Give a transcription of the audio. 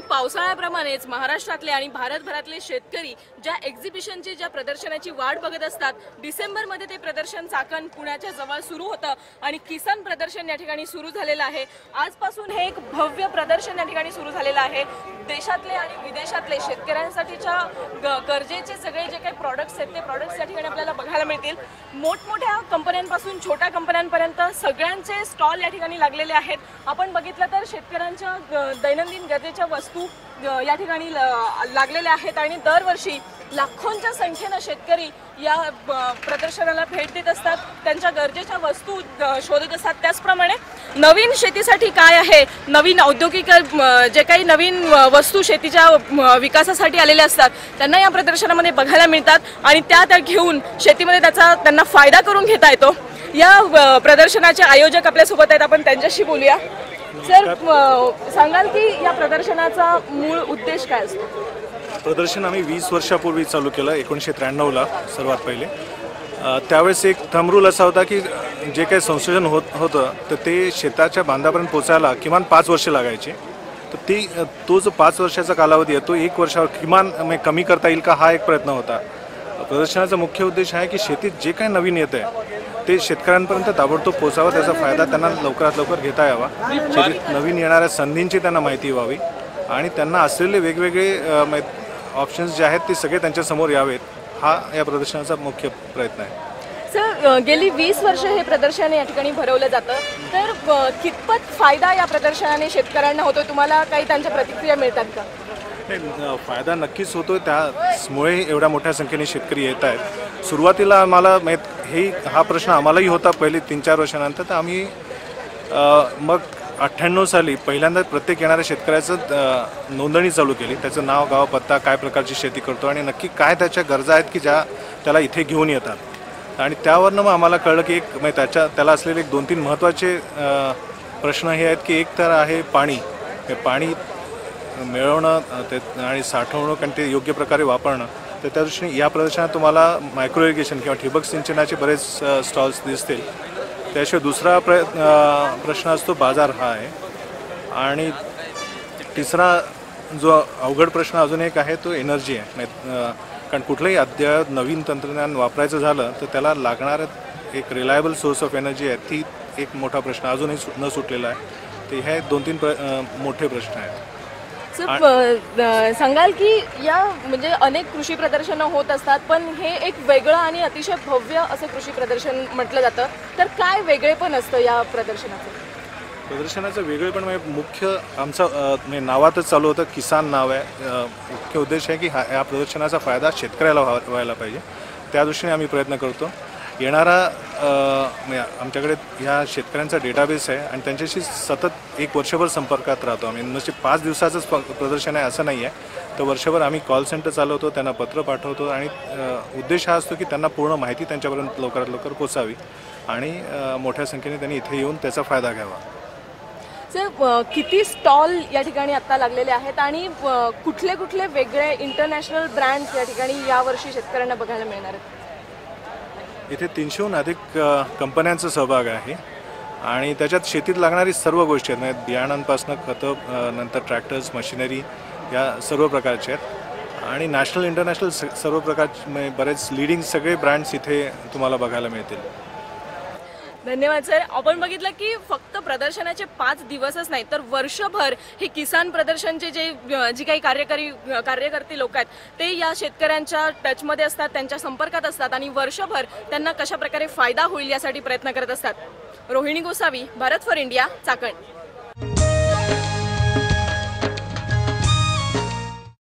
पावसाळ्याप्रमाणेच महाराष्ट्रातले आणि भारतभरातले शेतकरी ज्या एक्झिबिशनची ज्या प्रदर्शनाची वाट बघत असतात डिसेंबरमध्ये ते प्रदर्शन चाकण पुण्याच्या जवळ सुरू होतं आणि किसान प्रदर्शन या ठिकाणी सुरू झालेलं आहे. आजपासून हे एक भव्य प्रदर्शन या ठिकाणी सुरू झालेलं आहे. देशातले आणि विदेशातले शेतकऱ्यांसाठीच्या ग- गरजेचे सगळे जे काही प्रॉडक्ट्स आहेत ते प्रॉडक्ट्स या ठिकाणी आपल्याला बघायला मिळतील. मोठमोठ्या कंपन्यांपासून छोट्या कंपन्यांपर्यंत सगळ्यांचे स्टॉल या ठिकाणी लागलेले आहेत. आपण बघितलं तर शेतकऱ्यांच्या ग- दैनंदिन गरजेच्या वस्तू या ठिकाणी ल- लागलेल्या आहेत. आणि दरवर्षी लाखोंच्या संख्येनं शेतकरी या प्रदर्शनाला भेट देत असतात. त्यांच्या गरजेच्या वस्तू शोधत असतात. त्याचप्रमाणे नवीन शेतीसाठी काय आहे? नवीन औद्योगिक जे काही नवीन वस्तू शेतीच्या विकासासाठी आलेल्या असतात त्यांना या प्रदर्शनामध्ये बघायला मिळतात आणि त्या त्या घेऊन शेतीमध्ये त्याचा त्यांना फायदा करून घेता येतो. या प्रदर्शनाचे आयोजक आपल्यासोबत आहेत. आपण त्यांच्याशी बोलूया. सर सांगाल की या प्रदर्शनाचा मूळ उद्देश काय असतो? प्रदर्शन आम्ही वीस वर्षापूर्वी चालू केलं एकोणीसशे त्र्याण्णवला सर्वात पहिले. त्यावेळेस एक थमरूल असा होता की जे काही संशोधन होत होतं तर ते शेताच्या बांधापर्यंत पोचायला किमान पाच वर्ष लागायचे. तर ती तो जो पाच वर्षाचा कालावधी आहे तो एक वर्षावर किमान म्हणजे कमी करता येईल का हा एक प्रयत्न होता. प्रदर्शनाचा मुख्य उद्देश आहे की शेतीत जे काही नवीन येतं आहे ते शेतकऱ्यांपर्यंत ताबडतोब पोचावं त्याचा फायदा त्यांना लवकरात लवकर घेता यावा. शेतीत नवीन येणाऱ्या संधींची त्यांना माहिती व्हावी आणि त्यांना असलेले वेगवेगळे ऑप्शन्स जे आहेत ते सगळे त्यांच्यासमोर यावेत हा या प्रदर्शनाचा मुख्य प्रयत्न आहे. सर गेली वीस वर्ष हे प्रदर्शन या ठिकाणी भरवलं जातं. तर कितपत फायदा या प्रदर्शनाने शेतकऱ्यांना होतो तुम्हाला काही त्यांच्या प्रतिक्रिया मिळतात का? फायदा नक्कीच होतो त्यामुळे एवढ्या मोठ्या संख्येने शेतकरी येत आहेत. सुरुवातीला आम्हाला माहीत हे हा प्रश्न आम्हालाही होता. पहिले तीन चार वर्षानंतर तर आम्ही मग अठ्ठ्याण्णव साली पहिल्यांदा प्रत्येक येणाऱ्या शेतकऱ्याचं नोंदणी चालू केली. त्याचं नाव गाव पत्ता काय प्रकारची शेती करतो आणि नक्की काय त्याच्या गरजा आहेत की ज्या त्याला इथे घेऊन येतात. आणि त्यावरनं मग आम्हाला कळलं की एक म्हणजे त्याच्या त्याला असलेले एक दोन तीन महत्त्वाचे प्रश्न हे आहेत की एक तर आहे पाणी. हे पाणी मिळवणं ते आणि साठवणूक आणि ते योग्य प्रकारे वापरणं. तर त्या दृष्टीने या प्रदर्शनात तुम्हाला मायक्रो इरिगेशन किंवा ठिबक सिंचनाचे बरेच स्टॉल्स दिसतील. त्याशिवाय दुसरा प्र प्रश्न असतो बाजार हा आहे. आणि तिसरा जो अवघड प्रश्न अजून एक आहे तो एनर्जी आहे. कारण कुठलंही अद्ययावत नवीन तंत्रज्ञान वापरायचं झालं तर त्याला लागणारं एक रिलायबल सोर्स ऑफ एनर्जी आहे ती एक मोठा प्रश्न अजूनही सु न सुटलेला आहे. ते हे दोन तीन प्र मोठे प्रश्न आहेत. सर अ, अ, सांगाल की या म्हणजे अनेक कृषी प्रदर्शनं होत असतात पण हे एक वेगळं आणि अतिशय भव्य असं कृषी प्रदर्शन म्हटलं जातं. तर काय वेगळेपण असतं या प्रदर्शनाचं? प्रदर्शनाचं वेगळेपण म्हणजे मुख्य आमचं म्हणजे नावातच चालू होतं किसान नाव आहे. मुख्य उद्देश आहे की हा या प्रदर्शनाचा फायदा शेतकऱ्याला व्हा व्हायला पाहिजे. त्या दृष्टीने आम्ही प्रयत्न करतो. येणारा म्हणजे आमच्याकडे ह्या शेतकऱ्यांचा डेटाबेस आहे आणि त्यांच्याशी सतत एक वर्षभर संपर्कात राहतो आम्ही. नुसते पाच दिवसाचंच प्रदर्शन आहे असं नाही आहे तर वर्षभर आम्ही कॉल सेंटर चालवतो त्यांना पत्र पाठवतो आणि उद्देश हा असतो की त्यांना पूर्ण माहिती त्यांच्यापर्यंत लवकरात लवकर पोचावी आणि मोठ्या संख्येने त्यांनी इथे येऊन त्याचा फायदा घ्यावा. सर किती स्टॉल या ठिकाणी आता लागलेले आहेत आणि कुठले कुठले वेगळे इंटरनॅशनल ब्रँड्स या ठिकाणी यावर्षी शेतकऱ्यांना बघायला मिळणार आहेत? इथे तीनशेहून अधिक कंपन्यांचं कंपन्यांचा सहभाग आहे. आणि त्याच्यात शेतीत लागणारी सर्व गोष्टी आहेत. म्हणजे बियाणांपासून खतं नंतर ट्रॅक्टर्स मशिनरी या सर्व प्रकारचे आहेत. आणि नॅशनल इंटरनॅशनल स- सर्व प्रकारचे म्हणजे बरेच लिडिंग सगळे ब्रँड्स इथे तुम्हाला बघायला मिळतील. धन्यवाद सर. आपण बघितलं की फक्त प्रदर्शनाचे पाच दिवसच नाही तर वर्षभर हे किसान प्रदर्शनचे जे जी काही कार्यकारी कार्यकर्ते लोक आहेत ते या शेतकऱ्यांच्या टचमध्ये असतात त्यांच्या संपर्कात असतात आणि वर्षभर त्यांना कशा प्रकारे फायदा होईल यासाठी प्रयत्न करत असतात. Rohini Gosavi Bharat for India Chakan.